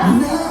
No!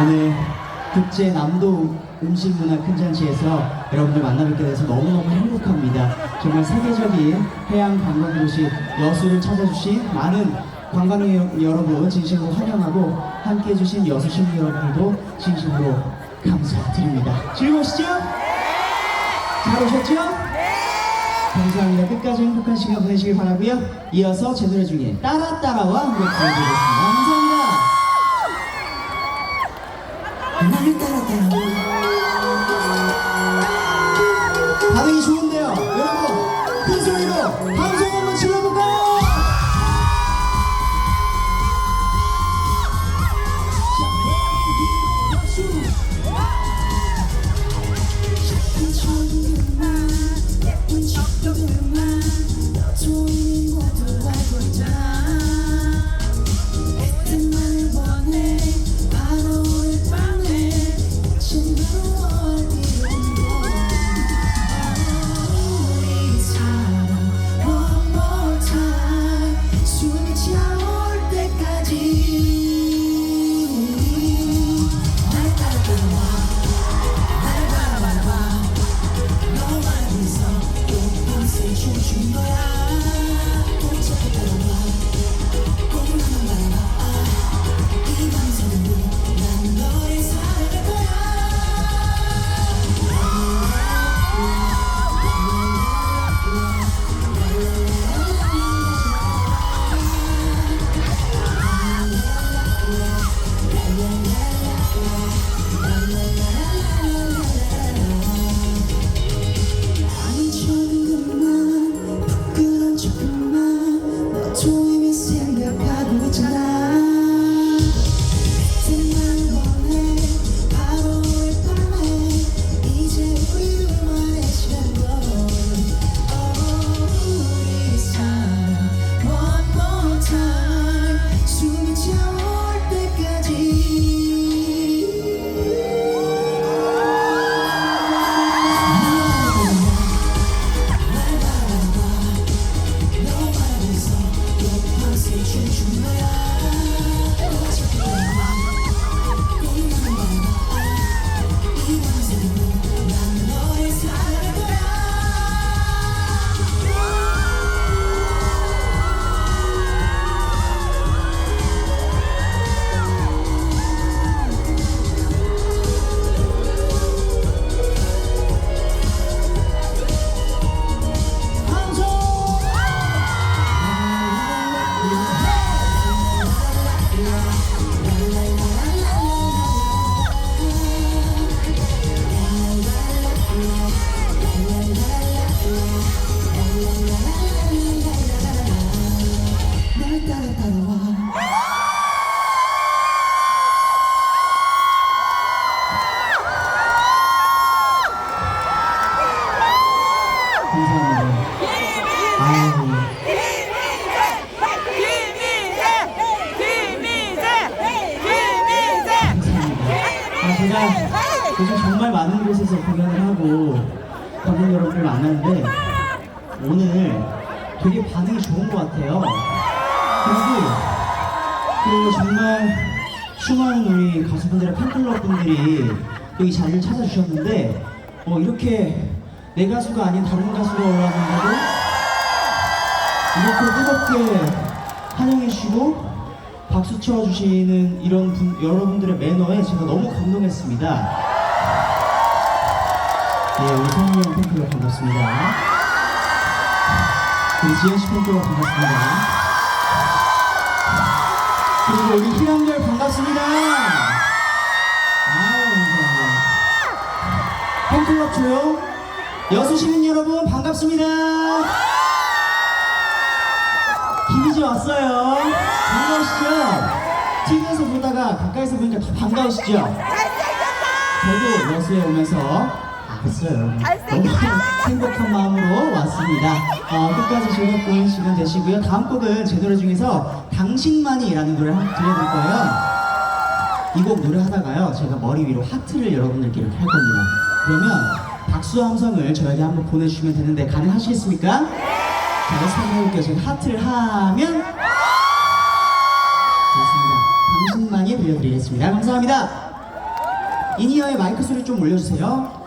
오늘 국제 남도 음식 문화 큰 잔치에서 여러분들 만나뵙게 돼서 너무너무 행복합니다. 정말 세계적인 해양 관광 도시 여수를 찾아주신 많은 관광객 여러분 진심으로 환영하고 함께 해주신 여수 시민 여러분들도 진심으로 감사드립니다. 즐거우시죠? 네! 잘 오셨죠? 네! 감사합니다. 끝까지 행복한 시간 보내시길 바라고요. 이어서 제 노래 중에 따라 따라와 함께 보내드리겠습니다. 한번 실어볼까요? 팬클럽 분들이 여기 자리를 찾아주셨는데 어, 이렇게 내 가수가 아닌 다른 가수가 올라왔는데도 이렇게 뜨겁게 환영해 주시고 박수 쳐 주시는 이런 분, 여러분들의 매너에 제가 너무 감동했습니다. 네, 우리 성훈이 형 팬클럽 반갑습니다. 우리 지현 씨 팬클럽 반갑습니다. 그리고 우리 희랑들 반갑습니다. 클럽 조용. 여수 시민 여러분 반갑습니다. 김희지 왔어요. 반가우시죠? TV에서 보다가 가까이서 보니까 더 반가우시죠? 저도 여수에 오면서 알았어요. 너무 행복한 마음으로 왔습니다. 어, 끝까지 즐겁고 시간 되시고요. 다음 곡은 제 노래 중에서 당신만이라는 노래를 들려드릴 거예요. 이 곡 노래하다가요 제가 머리 위로 하트를 여러분들께 이렇게 할 겁니다 그러면 박수 함성을 저에게 한번 보내주시면 되는데 가능하시겠습니까? 자 제가 하트를 하면 좋습니다. 당신만이 들려드리겠습니다. 감사합니다. 이니어의 마이크 소리 좀 올려주세요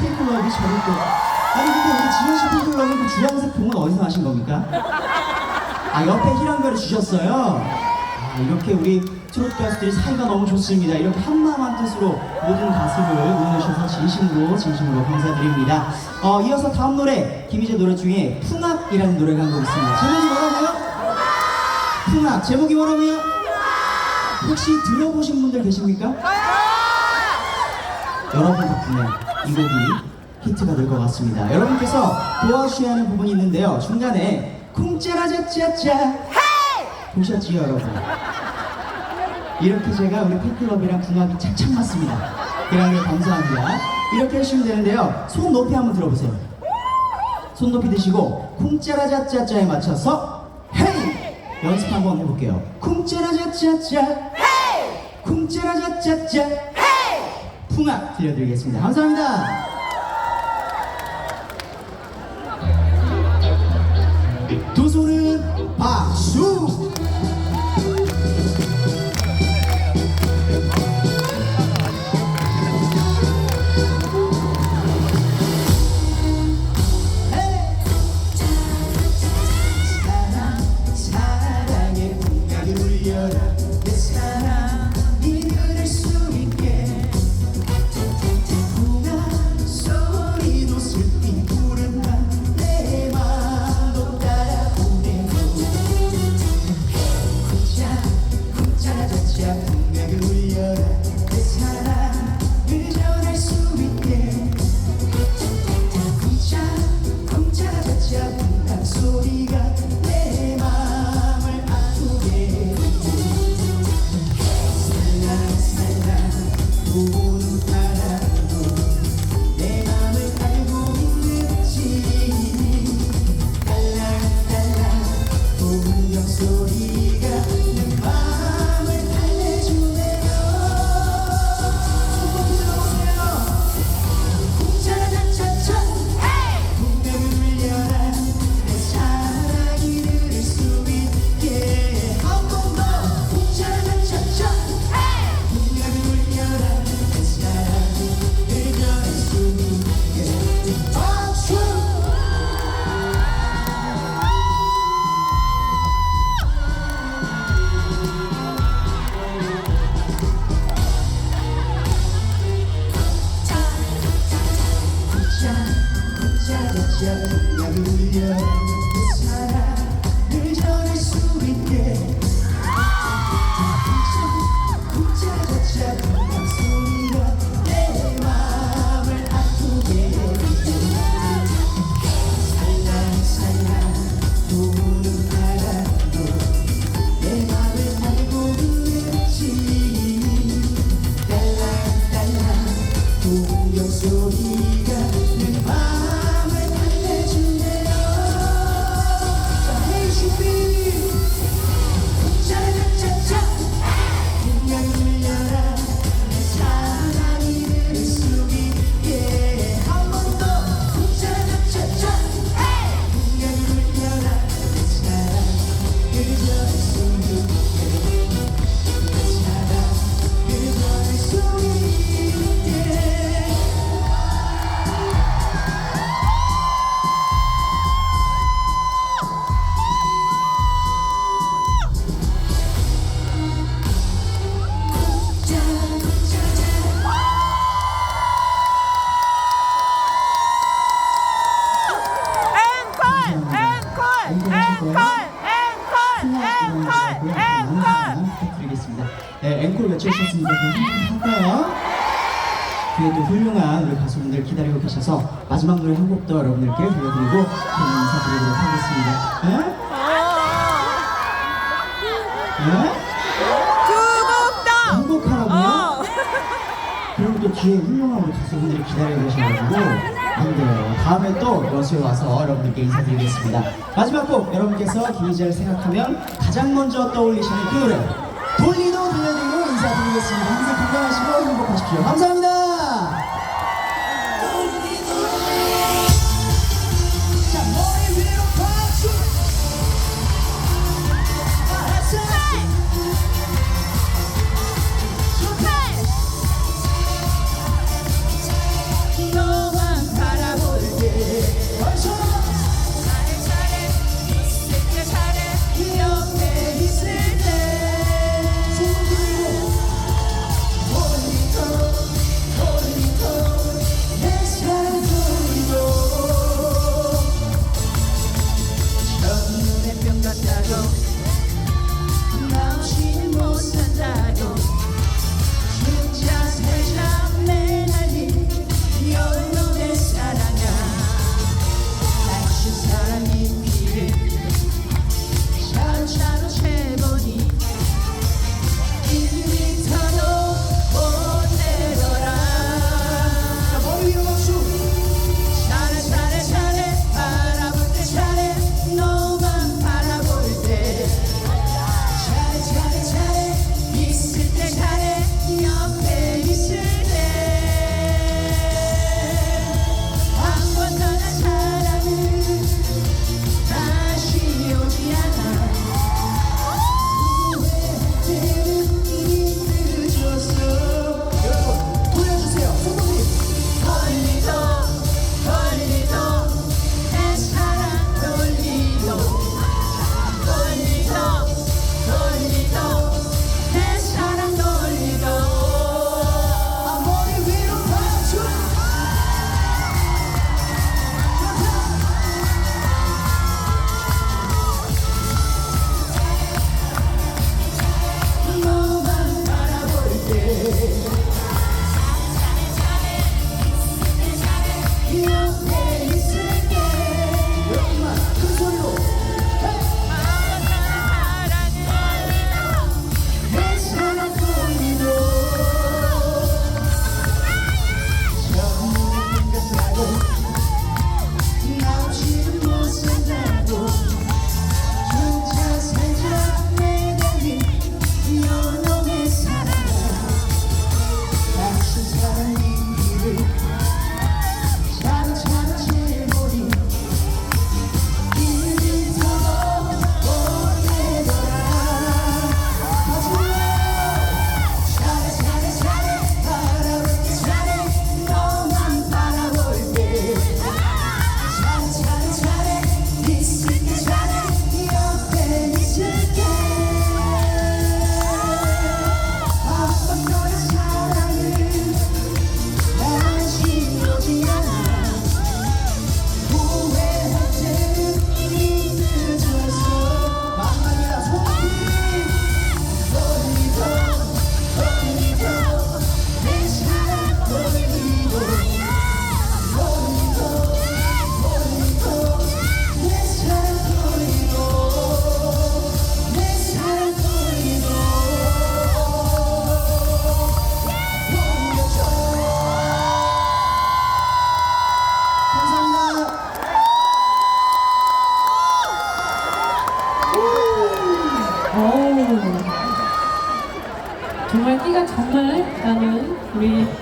팬클럽이 저를 또 아니 근데 우리 지현 씨 팬클럽은 그 주황색 봉은 어디서 하신 겁니까? 아 옆에 희랑별을 주셨어요. 아, 이렇게 우리 트로트 가수들이 사이가 너무 좋습니다. 이렇게 한마음 한 뜻으로 모든 가수를 응원해주셔서 진심으로 진심으로 감사드립니다. 어, 이어서 다음 노래 김희재 노래 중에 풍악이라는 노래가 한 곡 있습니다. 제목이 뭐라고요? 풍악 제목이 뭐라고요? 혹시 들어보신 분들 계십니까? 여러분 덕분에 이 곡이 히트가 될 것 같습니다. 여러분께서 도와주셔야 하는 부분이 있는데요. 중간에 쿵짜라짜짜짜 보셨지요 여러분? 이렇게 제가 우리 팬클럽이랑 궁합이 착착 맞습니다. 그랑요 감사합니다. 이렇게 하시면 되는데요. 손 높이 한번 들어보세요. 손 높이 드시고 쿵짜라자짜짜에 맞춰서 헤이 연습 한번 해볼게요. 쿵짜라자짜짜 헤이 쿵짜라자짜짜 헤이 풍악 들려드리겠습니다. 감사합니다. 두 손은 박수! 부탁드리겠습니다. 네, 앵콜 그럼 할까요? 뒤에 또 훌륭한 우리 가수분들 기다리고 계셔서 마지막 노래 한곡더 여러분들께 들려드리고 저는 인사드리도록 하겠습니다. 네? 네? 두곡다 한곡 하라고요? 어 그리고 또 뒤에 훌륭한 우리 가수분들이 기다리고 계셔가지고 안 돼요. 다음에 또 여수에 와서 여러분들께 인사드리겠습니다. 마지막 곡 여러분께서 기이자를 생각하면 가장 먼저 떠올리시는 그 노래 돌리도 들려드리고 인사드리겠습니다. 항상 건강하시고 행복하십시오. 감사합니다.